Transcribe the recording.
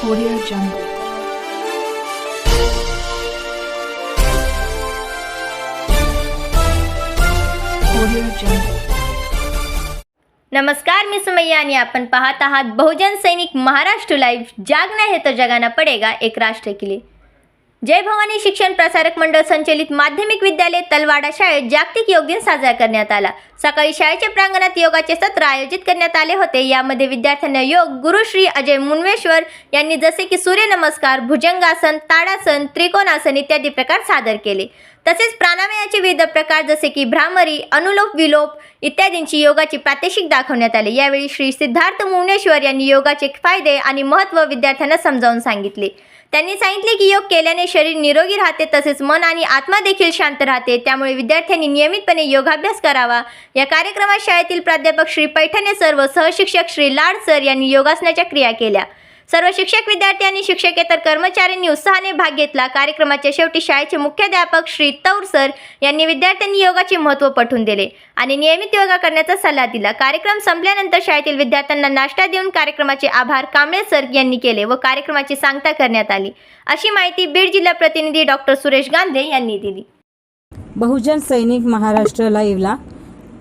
Audio Jungle. Audio Jungle. नमस्कार मी सुमैया आणि आपण पाहत आहात बहुजन सैनिक महाराष्ट्र लाईव्ह जागना है तो जगाना पडेगा एक राष्ट्र के जय भवानी शिक्षण प्रसारक मंडळ संचलित माध्यमिक विद्यालय तलवाडा शाळेत जागतिक योग दिन साजरा करण्यात आला सकाळी शाळेच्या प्रांगणात योगाचे सत्र आयोजित करण्यात आले होते. यामध्ये विद्यार्थ्यांना योग गुरु श्री अजय मुनवेश्वर यांनी जसे की सूर्यनमस्कार भुजंगासन ताडासन त्रिकोणासन इत्यादी प्रकार सादर केले. तसेच प्राणायामाचे विविध प्रकार जसे की भ्रामरी अनुलोप विलोप इत्यादींची योगाची प्रात्यक्षिक दाखवण्यात आले. यावेळी श्री सिद्धार्थ मुनेश्वर यांनी योगाचे फायदे आणि महत्त्व विद्यार्थ्यांना समजावून सांगितले. त्यांनी सांगितले की योग केल्याने शरीर निरोगी राहते तसेच मन आणि आत्मा देखील शांत राहते. त्यामुळे विद्यार्थ्यांनी नियमितपणे योगाभ्यास करावा. या कार्यक्रमात शाळेतील प्राध्यापक श्री पैठणे सर व सहशिक्षक श्री लाड सर यांनी योगासनाच्या क्रिया केल्या. सर्व शिक्षक विद्यार्थी आणि शिक्षकेतर कर्मचाऱ्यांनी उत्साहाने भाग घेतला. कार्यक्रमाच्या शेवटी शाळेचे मुख्याध्यापक श्री तौर सर यांनी विद्यार्थ्यांनी योगाचे महत्त्व पटवून दिले आणि नियमित योगा करण्याचा सल्ला दिला. कार्यक्रम संपल्यानंतर शाळेतील विद्यार्थ्यांना नाश्ता देऊन कार्यक्रमाचे आभार कांबळे सर यांनी केले व कार्यक्रमाची सांगता करण्यात आली. अशी माहिती बीड जिल्हा प्रतिनिधी डॉक्टर सुरेश गांधे यांनी दिली. बहुजन सैनिक महाराष्ट्र लाईव्हला